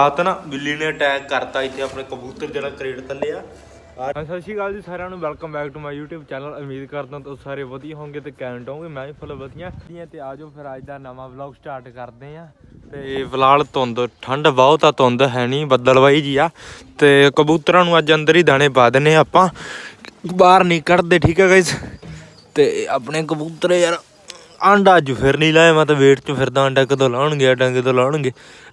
ਰਾਤ ਨਾ ਬਿੱਲੀ ਨੇ ਅਟੈਕ ਕਰਤਾ ਇੱਥੇ ਆਪਣੇ ਕਬੂਤਰ ਜਿਹੜਾ ਕਰੇਟ ਥੱਲੇ ਆ। ਸਤਿ ਸ਼੍ਰੀ ਅਕਾਲ ਜੀ ਸਾਰਿਆਂ ਨੂੰ welcome back to my YouTube channel ਉਮੀਦ ਕਰਦਾ ਤੁਸੀਂ ਸਾਰੇ ਵਧੀਆ ਹੋਵੋਗੇ ਤੇ ਕੈਂਟ ਹੋਵੋਗੇ, ਮੈਂ ਵੀ ਫੁੱਲ ਵਧੀਆ। ਤੇ ਆਜੋ ਫਿਰ ਅੱਜ ਦਾ ਨਵਾਂ ਵਲੌਗ ਸਟਾਰਟ ਕਰਦੇ ਆ ਤੇ ਫਿਲਹਾਲ ਧੁੰਦ, ਠੰਡ ਬਹੁਤ ਆ, ਧੁੰਦ ਹੈ ਨਹੀਂ ਬੱਦਲਵਾਈ ਜੀ ਆ। ਤੇ ਕਬੂਤਰਾਂ ਨੂੰ ਅੱਜ ਅੰਦਰ ਹੀ ਦਾਣੇ ਪਾ ਦਿੰਨੇ ਆ ਆਪਾਂ। ਬਾਹਰ ਨਹੀਂ ਕੱਢਦੇ ਠੀਕ ਹੈ ਗਾਇਸ ਤੇ ਆਪਣੇ ਕਬੂਤਰ ਯਾਰ ਆਂਡਾ ਅੱਜ ਫਿਰ ਨਹੀਂ ਲਾਇਆ, ਮੈਂ ਤਾਂ ਵੇਟ 'ਚ ਫਿਰਦਾ ਆਂਡਾ ਕਦੋਂ ਲਾਉਣਗੇ, ਆਂਡਾ ਕਦੋਂ ਲਾਉਣਗੇ।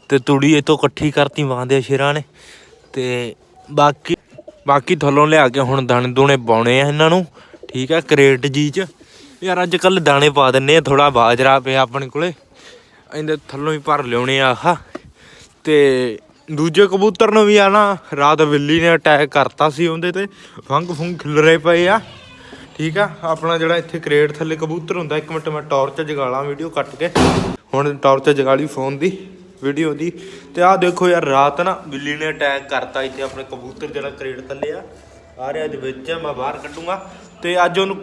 ਤੇ ਤੂੜੀ ਇਤੋਂ ਇਕੱਠੀ ਕਰਤੀ ਵਾਂਦੇ ਸ਼ੇਰਾਂ ਨੇ। ਤੇ ਬਾਕੀ ਬਾਕੀ ਥੱਲੋਂ ਲਿਆ ਕੇ ਹੁਣ ਦਾਣੇ ਦੂਣੇ ਪਾਉਣੇ ਆ ਇਹਨਾਂ ਨੂੰ, ਠੀਕ ਆ, ਕਰੇਟ ਜੀ ਚ। ਯਾਰ ਅੱਜ ਕੱਲ ਦਾਣੇ ਪਾ ਦਿੰਨੇ ਆ ਥੋੜਾ ਬਾਜਰਾ ਪਿਆ ਆਪਣੇ ਕੋਲੇ। ਇਹਦੇ ਥੱਲੋਂ ਹੀ ਭਰ ਲਿਆਉਣੇ ਆ ਆਹ। ਤੇ ਦੂਜੇ ਕਬੂਤਰ ਨੂੰ ਵੀ ਆ ਨਾ, ਰਾਤ ਬਿੱਲੀ ਨੇ ਅਟੈਕ ਕਰਤਾ ਸੀ ਉਹਦੇ ਤੇ। ਫੰਗ ਫੁੰਗ ਖਿਲਰੇ ਪਏ ਆ। ਠੀਕ ਆ? ਆਪਣਾ ਜਿਹੜਾ ਇੱਥੇ ਕਰੇਟ ਥੱਲੇ ਕਬੂਤਰ ਹੁੰਦਾ, ਇੱਕ ਮਿੰਟ ਮੈਂ ਟਾਰਚ ਜਗਾ ਲਾਂ ਵੀਡੀਓ ਕੱਟ ਕੇ। ਹੁਣ ਟਾਰਚ ਜਗਾ ਲਈ ਫੋਨ ਦੀ ਵੀਡੀਓ ਦੀ। ਤੇ ਆਹ ਦੇਖੋ ਯਾਰ, ਰਾਤ ਨਾ ਬਿੱਲੀ ਨੇ ਅਟੈਕ ਕਰਤਾ ਇੱਥੇ ਆਪਣੇ ਕਬੂਤਰ ਜਿਹੜਾ ਕਰੇਟ ਥੱਲੇ ਆ। ਆ ਰਿਹਾ ਦੇ ਵਿੱਚ ਮੈਂ ਬਾਹਰ ਕੱਢੂੰਗਾ। ਤੇ ਅੱਜ ਉਹਨੂੰ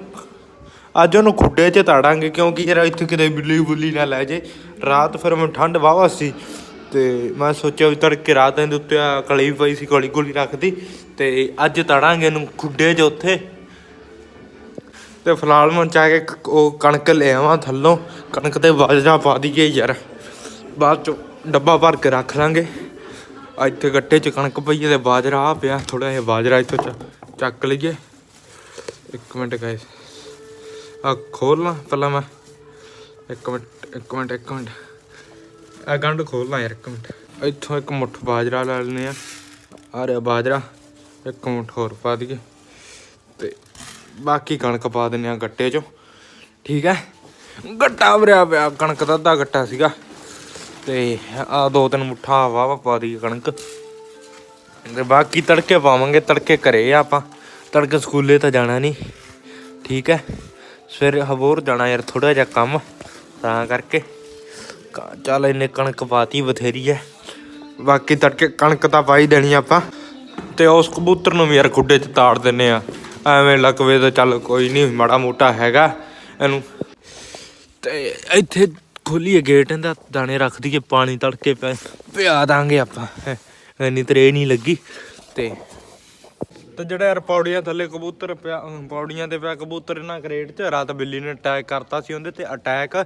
ਅੱਜ ਉਹਨੂੰ ਖੁੱਡੇ 'ਚ ਤਾੜਾਂਗੇ, ਕਿਉਂਕਿ ਯਾਰ ਇੱਥੇ ਕਿਤੇ ਬਿੱਲੀ ਬੁੱਲੀ ਨਾ ਲੈ ਜੇ। ਰਾਤ ਫਿਰ ਮੈਂ ਠੰਡ ਵਾਵਾ ਸੀ। ਤੇ ਮੈਂ ਸੋਚਿਆ ਵੀ ਤੜਕੇ ਰਾਤ ਦੇ ਉੱਤੇ ਆ ਕਲੀ ਪਈ ਸੀ ਕੋਲੀ ਕੋਲੀ ਰੱਖਦੀ। ਤੇ ਅੱਜ ਤਾੜਾਂਗੇ ਇਹਨੂੰ ਖੁੱਡੇ 'ਚ ਉੱਥੇ। ਤੇ ਫਿਲਹਾਲ ਮੈਂ ਚਾਹ ਕੇ ਉਹ ਕਣਕ ਲੈ ਆਵਾਂ ਥੱਲੋਂ। ਕਣਕ ਤੇ ਬਾਜਰਾ ਪਾ ਦਈਏ ਯਾਰ। ਬਾਅਦ ਚ ਡੱਬਾ ਭਰ ਕੇ ਰੱਖ ਲਾਂਗੇ। ਇੱਥੇ ਗੱਟੇ ਚ ਕਣਕ ਪਈ ਹੈ ਤੇ ਬਾਜਰਾ ਆ ਪਿਆ। ਥੋੜਾ ਜਿਹਾ ਬਾਜਰਾ ਇੱਥੋਂ ਚ- ਚੱਕ ਲਈਏ। ਇੱਕ ਮਿੰਟ ਗਾਇਸ ਆ ਖੋਲ ਖੋਲਣਾ ਪਹਿਲਾਂ ਮੈਂ। ਇੱਕ ਮਿੰਟ ਇੱਕ ਮਿੰਟ ਇੱਕ ਮਿੰਟ। ਆ ਖੋਲ ਲਾਂ ਯਾਰ ਇੱਕ ਮਿੰਟ। ਇੱਥੋਂ ਇੱਕ ਮੁੱਠ ਬਾਜਰਾ ਲੈ ਲੈਨੇ ਆ। ਆ ਰਿਹਾ ਬਾਜਰਾ। ਇੱਕ ਮੁੱਠ ਹੋਰ ਪਾ ਦਈਏ। ਬਾਕੀ ਕਣਕ ਪਾ ਦਿੰਨੇ ਆ ਗੱਟੇ 'ਚੋਂ। ਠੀਕ ਹੈ? ਗੱਟਾ ਭਰਿਆ ਪਿਆ, ਕਣਕ ਦਾ ਅੱਧਾ ਗੱਟਾ ਸੀਗਾ। ਤੇ ਆ ਦੋ ਤਿੰਨ ਮੁੱਠਾ ਵਾਵਾ ਪਾ ਦੀ ਕਣਕ। ਤੇ ਬਾਕੀ ਤੜਕੇ ਪਾਵਾਂਗੇ, ਤੜਕੇ ਘਰੇ ਆ ਆਪਾਂ। ਤੜਕੇ ਸਕੂਲੇ ਤਾਂ ਜਾਣਾ ਨਹੀਂ। ਠੀਕ ਹੈ? ਸਵੇਰੇ ਹਬੋਰ ਜਾਣਾ ਯਾਰ ਥੋੜਾ ਜਿਹਾ ਕੰਮ। ਤਾਂ ਕਰਕੇ। ਕ- ਚੱਲ ਇਹਨੇ ਕਣਕ ਪਾਤੀ ਬਥੇਰੀ ਹੈ। ਬਾਕੀ ਤੜਕੇ ਕਣਕ ਤਾਂ ਪਾਈ ਦੇਣੀ ਆਪਾਂ। ਤੇ ਉਸ ਕਬੂਤਰ ਨੂੰ ਵੀ ਯਾਰ ਖੁੱਡੇ 'ਚ ਤਾੜ ਦਿੰਨੇ ਆ ਐਵੇਂ ਲਕਵੇ ਤਾਂ ਚੱਲ ਕੋਈ ਨਹੀਂ, ਮਾੜਾ ਮੋਟਾ ਹੈਗਾ ਇਹਨੂੰ। ਤੇ ਇੱਥੇ ਖੋਲੀਏ ਗੇਟ ਇਹਦਾ ਦਾਣੇ ਰੱਖ ਦਈਏ, ਪਾਣੀ ਤੜਕੇ ਪੈ, ਪਿਆ ਦਾਂਗੇ ਆਪਾਂ। ਇੰਨੀ ਤਰੇ ਨਹੀਂ ਲੱਗੀ। ਤੇ ਤੇ ਜਿਹੜਾ ਯਾਰ ਪੌੜੀਆਂ ਥੱਲੇ ਕਬੂਤਰ ਪਿਆ ਪੌੜੀਆਂ ਤੇ ਪਿਆ ਕਬੂਤਰ, ਇਹਨਾਂ ਕਰੇਟ 'ਚ ਰਾਤ ਬਿੱਲੀ ਨੇ ਅਟੈਕ ਕਰਤਾ ਸੀ ਉਹਦੇ ਤੇ ਅਟੈਕ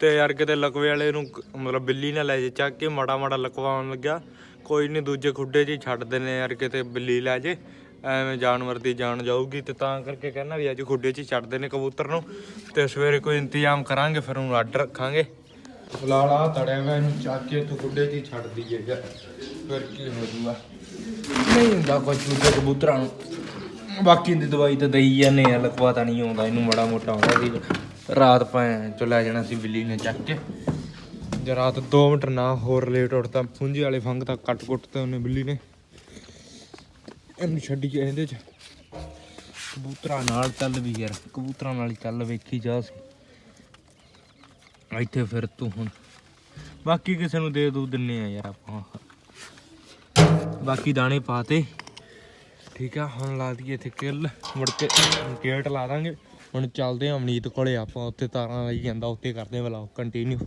ਤੇ ਯਾਰ ਕਿਤੇ ਲਕਵੇ ਵਾਲੇ ਨੂੰ ਮਤਲਬ ਬਿੱਲੀ ਨੇ ਲੈ ਜੇ ਚੱਕ ਕੇ ਮਾੜਾ ਮਾੜਾ ਲਕਵਾਉਣ ਲੱਗਿਆ। ਕੋਈ ਨਹੀਂ, ਦੂਜੇ ਖੁੱਡੇ 'ਚ ਹੀ ਛੱਡ ਦਿੰਨੇ ਯਾਰ ਕਿਤੇ ਬਿੱਲੀ ਲੈ ਜੇ। ਐਵੇਂ ਜਾਨਵਰ ਦੀ ਜਾਨ ਜਾਊਗੀ ਤੇ ਤਾਂ ਕਰਕੇ ਕਹਿੰਦਾ ਵੀ ਅੱਜ ਖੁੱਡੇ 'ਚ ਹੀ ਛੱਡ ਦੇਣੇ ਕਬੂਤਰ ਨੂੰ ਤੇ ਸਵੇਰੇ ਕੋਈ ਇੰਤਜ਼ਾਮ ਕਰਾਂਗੇ ਫਿਰ ਉਹਨੂੰ ਅੱਡ ਰੱਖਾਂਗੇ। ਆ ਤੜਿਆ ਹੋਇਆ ਇਹਨੂੰ ਚੱਕ ਕੇ ਤੂੰ ਖੁੱਡੇ 'ਚ ਹੀ ਛੱਡ ਦਈਏ ਯਾਰ। ਫਿਰ ਕੀ ਹੋ ਜੂਗਾ ਨਹੀਂ ਹੁੰਦਾ ਕੁਝ ਦੂਜੇ ਕਬੂਤਰਾਂ ਨੂੰ। ਬਾਕੀ ਦੀ ਦਵਾਈ ਤਾਂ ਦਈ ਜਾਂਦੇ ਆ ਲਕਵਾ ਤਾਂ ਨਹੀਂ ਆਉਂਦਾ ਇਹਨੂੰ ਮੜਾ ਮੋਟਾ ਆਉਂਦਾ ਸੀ ਰਾਤ ਪੈ ਚੋ ਲੈ ਜਾਣਾ ਸੀ ਬਿੱਲੀ ਨੇ ਚੱਕ ਕੇ। ਜੇ ਰਾਤ 2 ਮਿੰਟ ਨਾ ਹੋਰ ਲੇਟ ਉੱਠਦਾ ਪੁੰਜੀ ਵਾਲੇ ਫੰਗ ਤਾਂ ਕੱਟ ਕੁੱਟ ਤੇ ਉਹਨੇ ਬਿੱਲੀ ਨੇ। ਇਹਨੂੰ ਛੱਡੀ ਕੇ ਇਹਦੇ ਚ। ਕਬੂਤਰਾਂ ਨਾਲ ਚੱਲ ਵੀ ਯਾਰ, ਕਬੂਤਰਾਂ ਨਾਲ ਚੱਲ ਵੇਖੀ ਜਾ ਸੀ। ਇੱਥੇ ਫਿਰ ਤੂੰ ਹੁਣ। ਬਾਕੀ ਕਿਸੇ ਨੂੰ ਦੇ ਦੂ ਦਿੰਨੇ ਆ ਯਾਰ ਆਪਾਂ। ਬਾਕੀ ਦਾਣੇ ਪਾਤੇ ਠੀਕ ਆ, ਹੁਣ ਲਾ ਦਈਏ ਇੱਥੇ ਕਿੱਲ। ਮੁੜ ਕੇ ਗੇਟ ਲਾ ਦਾਂਗੇ। ਹੁਣ ਚੱਲਦੇ ਆ ਅਮਨੀਤ ਕੋਲੇ ਆਪਾਂ, ਉੱਥੇ ਤਾਰਾਂ ਲਾਈ ਜਾਂਦਾ, ਉੱਥੇ ਕਰਦੇ ਆ ਵਲੌਗ ਕੰਟੀਨਿਊ